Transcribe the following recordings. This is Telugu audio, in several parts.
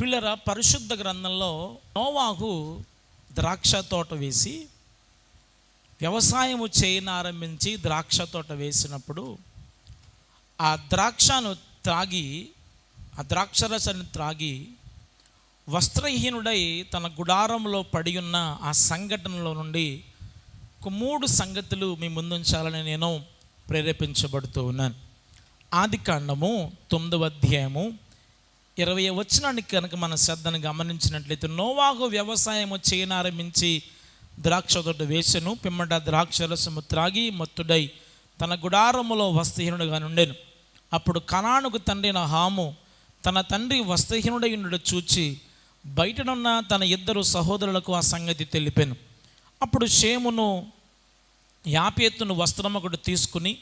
పిల్లర పరిశుద్ధ గ్రంథంలో నోవాహు ద్రాక్ష తోట వేసి వ్యవసాయము చేయనారంభించి ద్రాక్ష తోట వేసినప్పుడు ఆ ద్రాక్షను త్రాగి ఆ ద్రాక్షరసాన్ని త్రాగి వస్త్రహీనుడై తన గుడారంలో పడి ఉన్న ఆ సంఘటనలో నుండి ఒక మూడు సంగతులు మీ ముందుంచాలని నేను ప్రేరేపించబడుతూ ఉన్నాను. ఆది కాండము తొమ్మిదవ అధ్యాయము ఇరవై వచనానికి కనుక మన శ్రద్ధను గమనించినట్లయితే నోవాహు వ్యవసాయము చేయనారంభించి ద్రాక్ష తోట వేసెను పిమ్మట ద్రాక్షరసము త్రాగి మత్తుడై తన గుడారములో వస్త్రహీనుడుగా నుండెను. అప్పుడు కనానుకు తండ్రిన హాము తన తండ్రి వస్త్రహీనుడై ఉండడు చూచి బయటనున్న తన ఇద్దరు సహోదరులకు ఆ సంగతి తెలిపాను. అప్పుడు షేమును యాపేత్తును వస్త్రమొకటి తీసుకుని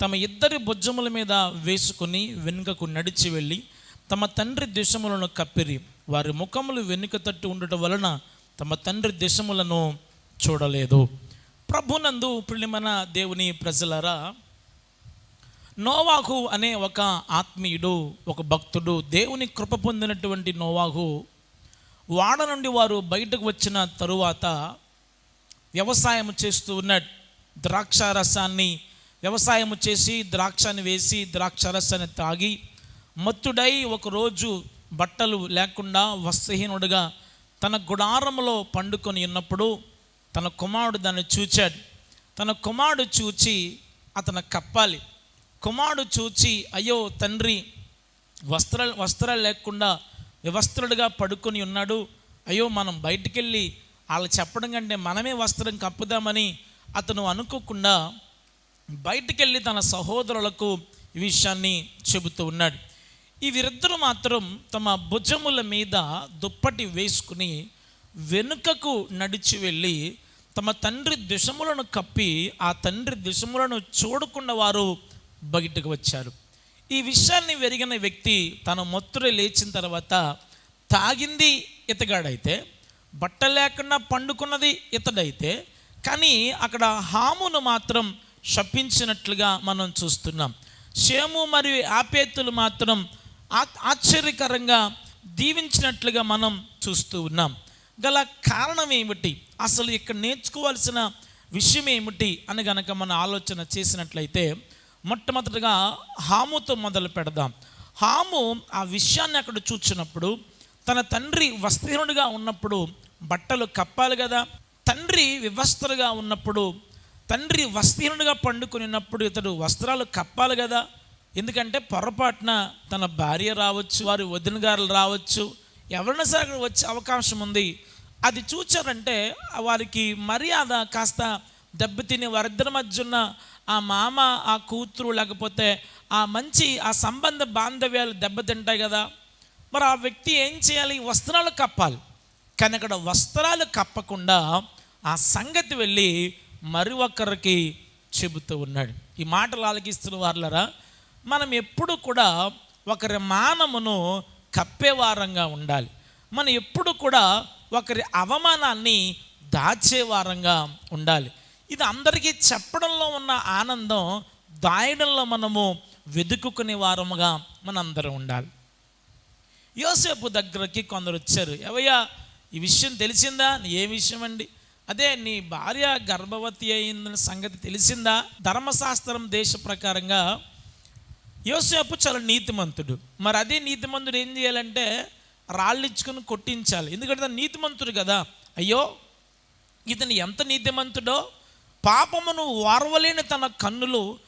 తమ ఇద్దరి భుజముల మీద వేసుకుని వెనుకకు నడిచి వెళ్ళి తమ తండ్రి దేశములను కప్పిరి. వారి ముఖములు వెనుక తట్టు ఉండటం వలన తమ తండ్రి దేశములను చూడలేదు. ప్రభునందు ప్రియమైన దేవుని ప్రజలరా నోవాహు అనే ఒక ఆత్మీయుడు ఒక భక్తుడు దేవుని కృప పొందినటువంటి నోవాహు వాడ నుండి వారు బయటకు వచ్చిన తరువాత వ్యవసాయం చేస్తూ ఉన్న ద్రాక్ష రసాన్ని వ్యవసాయం చేసి ద్రాక్షను వేసి ద్రాక్ష రసాన్ని తాగి మత్తుడై ఒకరోజు బట్టలు లేకుండా వస్త్రహీనుడుగా తన గుడారంలో పండుకొని ఉన్నప్పుడు తన కుమారుడు దాన్ని చూచాడు. తన కుమారుడు చూచి అతను కప్పాలి. కుమారుడు చూచి అయ్యో తండ్రి వస్త్ర వస్త్రాలు లేకుండా వివస్త్రుడుగా పడుకొని ఉన్నాడు. అయ్యో మనం బయటికి వెళ్ళి వాళ్ళు చెప్పడం కంటే మనమే వస్త్రం కప్పుదామని అతను అనుకోకుండా బయటికి వెళ్ళి తన సహోదరులకు ఈ విషయాన్ని చెబుతూ ఉన్నాడు. ఈ వీరిద్దరూ మాత్రం తమ భుజముల మీద దుప్పటి వేసుకుని వెనుకకు నడిచి వెళ్ళి తమ తండ్రి దిశములను కప్పి ఆ తండ్రి దిశములను చూడకుండా వారు బయటకు వచ్చారు. ఈ విషయాన్ని వెరిగిన వ్యక్తి తన మొత్తులు లేచిన తర్వాత తాగింది ఇతగాడైతే బట్ట లేకుండా పండుకున్నది ఇతడైతే కానీ అక్కడ హామును మాత్రం శపించినట్లుగా మనం చూస్తున్నాం. షేము మరియు ఆపేతులు మాత్రం ఆశ్చర్యకరంగా దీవించినట్లుగా మనం చూస్తూ ఉన్నాం. గల కారణం ఏమిటి? అసలు ఇక్కడ నేర్చుకోవాల్సిన విషయం ఏమిటి అని గనక మనం ఆలోచన చేసినట్లయితే మొట్టమొదటిగా హాముతో మొదలు పెడదాం. హాము ఆ విషయాన్ని అక్కడ చూచినప్పుడు తన తండ్రి వస్త్రహీనుడిగా ఉన్నప్పుడు బట్టలు కప్పాలి కదా? తండ్రి వివస్త్రగా ఉన్నప్పుడు తండ్రి వస్త్రహీనుడిగా పండుకునినప్పుడు ఉన్నప్పుడు ఇతడు వస్త్రాలు కప్పాలి కదా? ఎందుకంటే పొరపాటున తన భార్య రావచ్చు వారి వదిన గారులు రావచ్చు ఎవరైనా సరే వచ్చే అవకాశం ఉంది. అది చూచారంటే వారికి మర్యాద కాస్త దెబ్బతిని వారిద్దరి మధ్య ఉన్న ఆ మామ ఆ కూతురు లేకపోతే ఆ మంచి ఆ సంబంధ బాంధవ్యాలు దెబ్బతింటాయి కదా. మరి ఆ వ్యక్తి ఏం చేయాలి? వస్త్రాలు కప్పాలి. కానీ అక్కడ వస్త్రాలు కప్పకుండా ఆ సంగతి వెళ్ళి మరి ఒక్కరికి చెబుతూ ఉన్నాడు. ఈ మాటలు ఆలకిస్తున్న వాళ్ళరా మనం ఎప్పుడు కూడా ఒకరి మానమును కప్పేవారంగా ఉండాలి. మనం ఎప్పుడు కూడా ఒకరి అవమానాన్ని దాచేవారంగా ఉండాలి. ఇది అందరికీ చెప్పడంలో ఉన్న ఆనందం దాయడంలో మనము వెతుకునే వారముగా మనందరం ఉండాలి. యోసేపు దగ్గరకి కొందరు వచ్చారు ఎవయ్యా ఈ విషయం తెలిసిందా? ఏ విషయం అండి అదే నీ భార్య గర్భవతి అయిందన్న సంగతి తెలిసిందా? ధర్మశాస్త్రం దేశ ప్రకారంగా యోసేపు చాలా నీతిమంతుడు. మరి అదే నీతిమంతుడు ఏం చేయాలంటే రాళ్ళిచ్చుకొని కొట్టించాలి. ఎందుకంటే తను నీతిమంతుడు కదా. అయ్యో ఇతను ఎంత నీతిమంతుడో. పాపమును ఓర్వలేని తన కన్నులు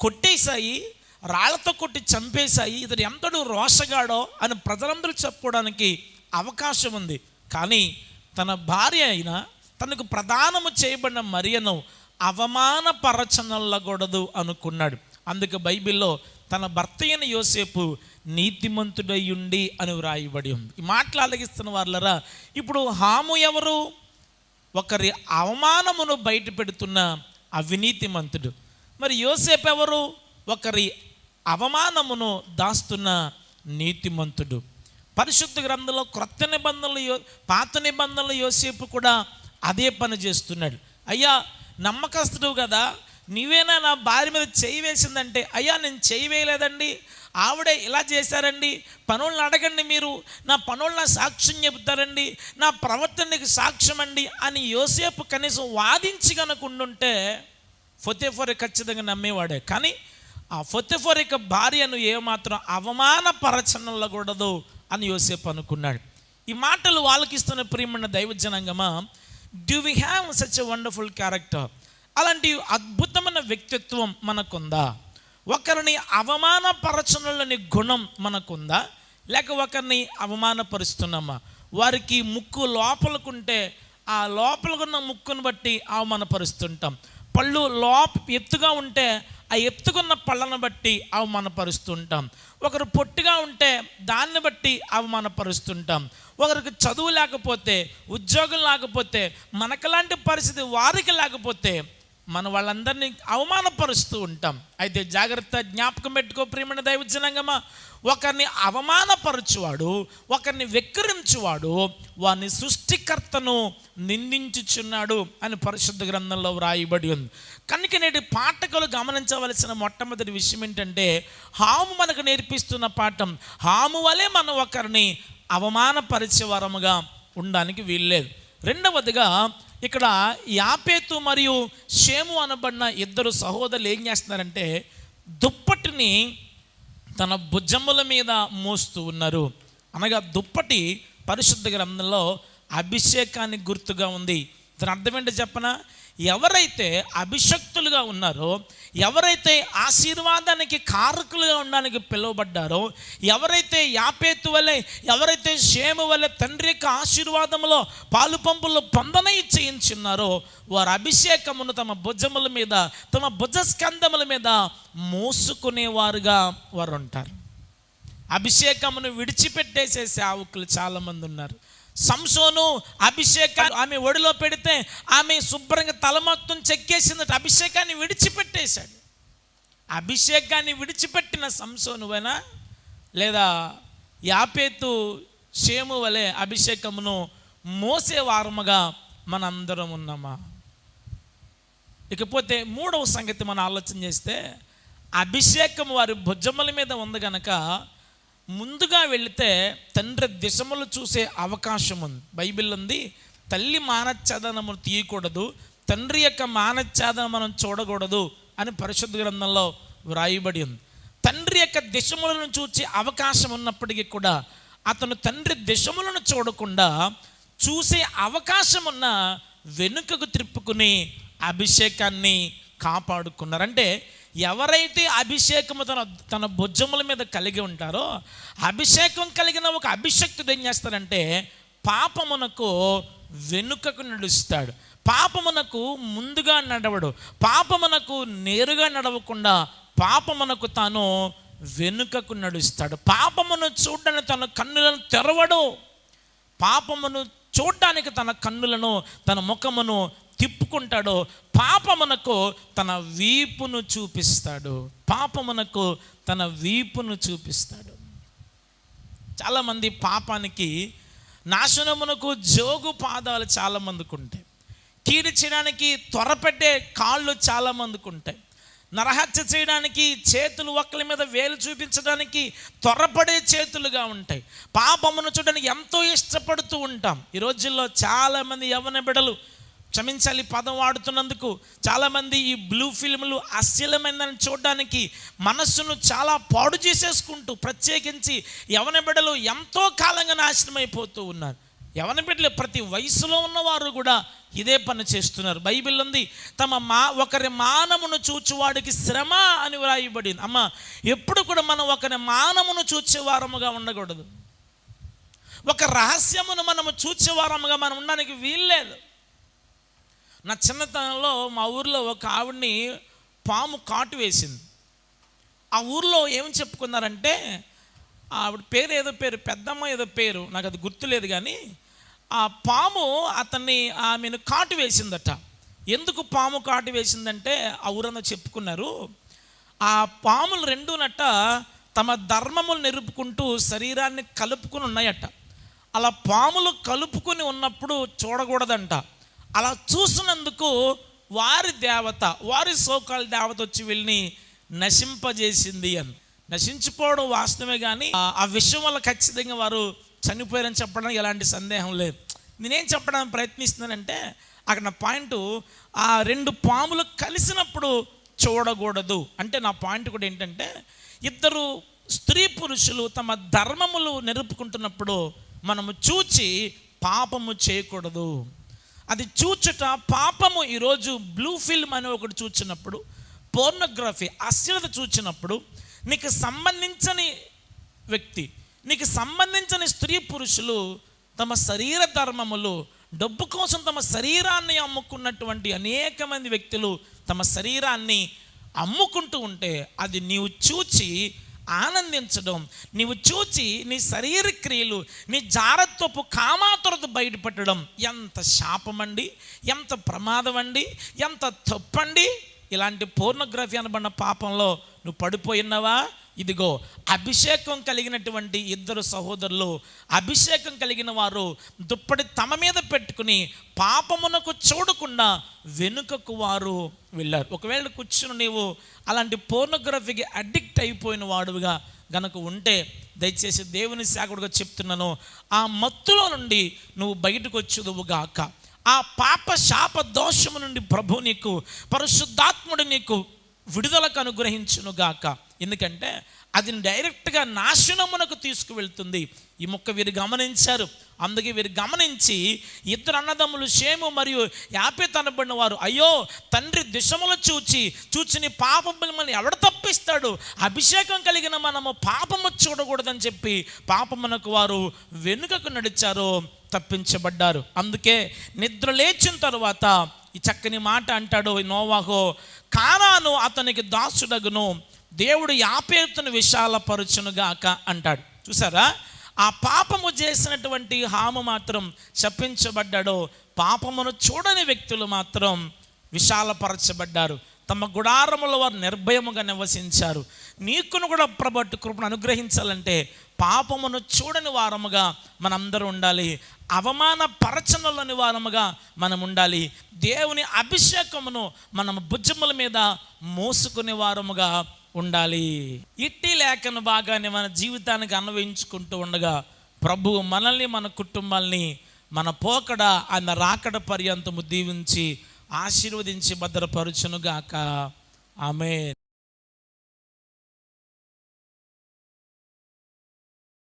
కొట్టేశాయి. రాళ్ళతో కొట్టి చంపేశాయి. ఇతడు ఎంతడు రోషగాడో అని ప్రజలందరూ చెప్పుకోవడానికి అవకాశం ఉంది. కానీ తన భార్య అయిన తనకు ప్రధానము చేయబడిన మరియను అవమానపరచనల్లకూడదు అనుకున్నాడు. అందుకే బైబిల్లో తన భర్త అయిన యోసేపు నీతిమంతుడై ఉండి అని వ్రాయబడి ఉంది. ఈ మాటలు అలగిస్తున్న వాళ్ళరా ఇప్పుడు హాము ఎవరు? ఒకరి అవమానమును బయట పెడుతున్న అవినీతిమంతుడు. మరి యోసేపు ఎవరు? ఒకరి అవమానమును దాస్తున్న నీతిమంతుడు. పరిశుద్ధ గ్రంథంలో క్రొత్త నిబంధనలు యో పాత నిబంధనలు యోసేపు కూడా అదే పని చేస్తున్నాడు. అయ్యా నమ్మకస్తుడు కదా నీవేనా నా భార్య మీద చేయి వేసిందంటే అయ్యా నేను చేయి వేయలేదండి. ఆవిడే ఇలా చేశారండి. పనులను అడగండి మీరు. నా పనులను సాక్ష్యం చెబుతారండి. నా ప్రవర్తనకి సాక్ష్యం అండి అని యోసేపు కనీసం వాదించి కనుకుంటుంటే ఉండుంటే ఖచ్చితంగా నమ్మేవాడే. కానీ ఆ ఫొతెఫోర్ యొక్క భార్యను ఏమాత్రం అవమానపరచనలకూడదు అని యోసేపు అనుకున్నాడు. ఈ మాటలు వాళ్ళకి ఇస్తున్న ప్రియమైన దైవజనంగమా do we have such a wonderful character అలాంటి అద్భుతమైన వ్యక్తిత్వం మనకుందా? ఒకరిని అవమానపరచనులని గుణం మనకుందా? లేక ఒకరిని అవమానపరుస్తున్నామా? వారికి ముక్కు లోపలకుంటే ఆ లోపలకున్న ముక్కును బట్టి అవమానపరుస్తుంటాం. పళ్ళు లోప ఎత్తుగా ఉంటే ఆ ఎత్తుకున్న పళ్ళను బట్టి అవమానపరుస్తుంటాం. ఒకరు పొట్టిగా ఉంటే దాన్ని బట్టి అవమానపరుస్తుంటాం. ఒకరికి చదువు లేకపోతే ఉద్యోగం లేకపోతే మనకలాంటి పరిస్థితి వారికి లేకపోతే మన వాళ్ళందరినీ అవమానపరుస్తూ ఉంటాం. అయితే జాగ్రత్త జ్ఞాపకం పెట్టుకో ప్రియమైన దైవజనంగమా. ఒకరిని అవమానపరచువాడు ఒకరిని వెక్కిరించువాడు వాని సృష్టికర్తను నిందించుచున్నాడు అని పరిశుద్ధ గ్రంథంలో వ్రాయబడి ఉంది. కనుక నేటి పాఠకులు గమనించవలసిన మొట్టమొదటి విషయం ఏంటంటే హాము మనకు నేర్పిస్తున్న పాఠం హాము వలె మనం ఒకరిని అవమానపరిచే వరముగా ఉండడానికి వీల్లేదు. రెండవదిగా ఇక్కడ యాపేతు మరియు షేము అనబడిన ఇద్దరు సహోదరులు ఏం చేస్తున్నారంటే దుప్పటిని తన భుజముల మీద మోస్తూ ఉన్నారు. అనగా దుప్పటి పరిశుద్ధ గ్రంథంలో అభిషేకానికి గుర్తుగా ఉంది. దాని అర్థం ఏంటో చెప్పనా? ఎవరైతే అభిషక్తులుగా ఉన్నారో ఎవరైతే ఆశీర్వాదానికి కారకులుగా ఉండడానికి పిలువబడ్డారో ఎవరైతే యాపేతు వలె ఎవరైతే షేము వలె తండ్రి యొక్క ఆశీర్వాదంలో పాలు పంపులు పొందనై చేయించున్నారో వారు అభిషేకమును తమ భుజముల మీద తమ భుజస్కంధముల మీద మోసుకునేవారుగా వారు ఉంటారు. అభిషేకమును విడిచిపెట్టేసే సేవకులు చాలామంది ఉన్నారు. సంసోను అభిషేకాన్ని ఆమె ఒడిలో పెడితే ఆమె శుభ్రంగా తల మొత్తం చెక్కేసిందట అభిషేకాన్ని విడిచిపెట్టేశాడు. అభిషేకాన్ని విడిచిపెట్టిన సంసోనువైనా లేదా యాపేతు షేము వలె అభిషేకమును మోసే వారముగా మనందరం ఉన్నామా? ఇకపోతే మూడవ సంగతి మనం ఆలోచన చేస్తే అభిషేకం వారి భుజముల మీద ఉంది గనక ముందుగా వెళితే తండ్రి దిశములు చూసే అవకాశం ఉంది. బైబిల్ ఉంది తల్లి మానచ్ఛేదనము తీయకూడదు తండ్రి యొక్క మానచ్ఛేదనం మనం చూడకూడదు అని పరిశుద్ధ గ్రంథంలో వ్రాయబడి ఉంది. తండ్రి యొక్క దిశములను చూసే అవకాశం ఉన్నప్పటికీ కూడా అతను తండ్రి దిశములను చూడకుండా చూసే అవకాశం ఉన్న వెనుకకు త్రిప్పుకుని అభిషేకాన్ని కాపాడుకున్నారు. అంటే ఎవరైతే అభిషేకము తన తన భుజముల మీద కలిగి ఉంటారో అభిషేకం కలిగిన ఒక అభిషక్తుడు ఏం చేస్తాడంటే పాపమునకు వెనుకకు నడుస్తాడు. పాపమునకు ముందుగా నడవడు. పాపమునకు నేరుగా నడవకుండా పాపమునకు తాను వెనుకకు నడుస్తాడు. పాపమును చూడడానికి తన కన్నులను తెరవడు. పాపమును చూడడానికి తన కన్నులను తన ముఖమును తిప్పుకుంటాడో పాపమునకు తన వీపును చూపిస్తాడు. పాపమునకు తన వీపును చూపిస్తాడు. చాలామంది పాపానికి నాశనమునకు జోగు పాదాలు చాలామందికి ఉంటాయి. కీడు చేయడానికి త్వరపెట్టే కాళ్ళు చాలామందికి ఉంటాయి. నరహత్య చేయడానికి చేతులు ఒక్కల మీద వేలు చూపించడానికి త్వరపడే చేతులుగా ఉంటాయి. పాపమును చూడడానికి ఎంతో ఇష్టపడుతూ ఉంటాం. ఈ రోజుల్లో చాలామంది యవన బిడలు క్షమించాలి పదం వాడుతున్నందుకు చాలామంది ఈ బ్లూ ఫిల్మ్లు అశ్లీలమైనదని చూడడానికి మనస్సును చాలా పాడు చేసేసుకుంటూ ప్రత్యేకించి యవన బిడ్డలు ఎంతో కాలంగా నాశనం అయిపోతూ ఉన్నారు. యవన బిడ్డలు ప్రతి వయసులో ఉన్నవారు కూడా ఇదే పని చేస్తున్నారు. బైబిల్ ఉంది తమ మా ఒకరి మానమును చూచువాడికి శ్రమ అని వ్రాయబడింది. అమ్మ ఎప్పుడు కూడా మనం ఒకరి మానమును చూచేవారముగా ఉండకూడదు. ఒక రహస్యమును మనము చూచేవారముగా మనం ఉండడానికి వీల్లేదు. నా చిన్నతనంలో మా ఊర్లో ఒక ఆవిడ్ని పాము కాటు వేసింది. ఆ ఊర్లో ఏం చెప్పుకున్నారంటే ఆవిడ పేరు ఏదో పేరు పెద్దమ్మ ఏదో పేరు నాకు అది గుర్తులేదు కానీ ఆ పాము అతన్ని ఆమెను కాటు వేసిందట. ఎందుకు పాము కాటు వేసిందంటే ఆ ఊరన్న చెప్పుకున్నారు. ఆ పాములు రెండునట తమ ధర్మములు నిరుపుకుంటూ శరీరాన్ని కలుపుకుని ఉన్నాయట. అలా పాములు కలుపుకుని ఉన్నప్పుడు చూడకూడదంట. అలా చూసినందుకు వారి దేవత వారి సోకాల దేవత వచ్చి వీళ్ళని నశింపజేసింది అని. నశించిపోవడం వాస్తవమే కానీ ఆ- విషయం వల్ల ఖచ్చితంగా వారు చనిపోయారని చెప్పడానికి ఎలాంటి సందేహం లేదు. నేనేం చెప్పడానికి ప్రయత్నిస్తున్నానంటే అక్కడ నా పాయింట్ ఆ రెండు పాములు కలిసినప్పుడు చూడకూడదు. అంటే నా పాయింట్ కూడా ఏంటంటే ఇద్దరు స్త్రీ పురుషులు తమ ధర్మములు నెరుపుకుంటున్నప్పుడు మనము చూచి పాపము చేయకూడదు. అది చూచుట పాపము ఈరోజు బ్లూ ఫిల్మ్ అని ఒకటి చూచినప్పుడు పోర్నోగ్రఫీ అశ్లీలత చూచినప్పుడు నీకు సంబంధించని వ్యక్తి నీకు సంబంధించని స్త్రీ పురుషులు తమ శరీర ధర్మములు డబ్బు కోసం తమ శరీరాన్ని అమ్ముకున్నటువంటి అనేక మంది వ్యక్తులు తమ శరీరాన్ని అమ్ముకుంటూ ఉంటే అది నీవు చూచి ఆనందించడం. నీవు చూచి నీ శరీర క్రియలు నీ జారత్వపు కామాతురత బయటపెట్టడం ఎంత శాపమండి ఎంత ప్రమాదం అండి ఎంత తప్పండి. ఇలాంటి పోర్నోగ్రఫీ అనబడిన పాపంలో నువ్వు పడిపోయినవా ఇదిగో అభిషేకం కలిగినటువంటి ఇద్దరు సహోదరులు అభిషేకం కలిగిన వారు దుప్పటి తమ మీద పెట్టుకుని పాపమునకు చూడకుండా వెనుకకు వారు వెళ్ళారు. ఒకవేళ కూర్చుని నీవు అలాంటి పోర్నోగ్రఫీకి అడిక్ట్ అయిపోయిన వాడుగా గనక ఉంటే దయచేసి దేవుని సేవకుడుగా చెప్తున్నాను ఆ మత్తులో నుండి నువ్వు బయటకు వచ్చుదువుగాక ఆ పాప శాప దోషము నుండి ప్రభు నీకు పరిశుద్ధాత్ముడు నీకు విడుదలకు అనుగ్రహించునుగాక ఎందుకంటే అది డైరెక్ట్గా నాశనమునకు తీసుకువెళ్తుంది. ఈ మొక్క వీరు గమనించారు. అందుకే వీరు గమనించి ఇద్దరు అన్నదమ్ములు షేము మరియు యాపే తనబడిన వారు అయ్యో తండ్రి దిశములు చూచి చూచిని పాపములు మనం ఎవడ తప్పిస్తాడు? అభిషేకం కలిగిన మనము పాపము చూడకూడదని చెప్పి పాపమునకు వారు వెనుకకు నడిచారు తప్పించబడ్డారు. అందుకే నిద్ర లేచిన తరువాత ఈ చక్కని మాట అంటాడు నోవాహో కానాను అతనికి దాసుడగును. దేవుడు యాపేతును విశాలపరచునుగాక అంటాడు. చూసారా? ఆ పాపము చేసినటువంటి హాము మాత్రం శపించబడ్డాడో పాపమును చూడని వ్యక్తులు మాత్రం విశాలపరచబడ్డారు. తమ గుడారముల వారు నిర్భయముగా నివసించారు. నీకును కూడా ప్రభట్టు కృపను అనుగ్రహించాలంటే పాపమును చూడని వారముగా మనందరూ ఉండాలి. అవమాన పరచనలోని వారముగా మనం ఉండాలి. దేవుని అభిషేకమును మనం భుజముల మీద మోసుకునే వారముగా ఉండాలి. ఇట్టి లేఖను బాగానే మన జీవితానికి అన్వయించుకుంటూ ఉండగా ప్రభు మనల్ని మన కుటుంబాల్ని మన పోకడ ఆయన రాకడ పర్యంతము దీవించి ఆశీర్వదించి భద్రపరచునుగాక. ఆమె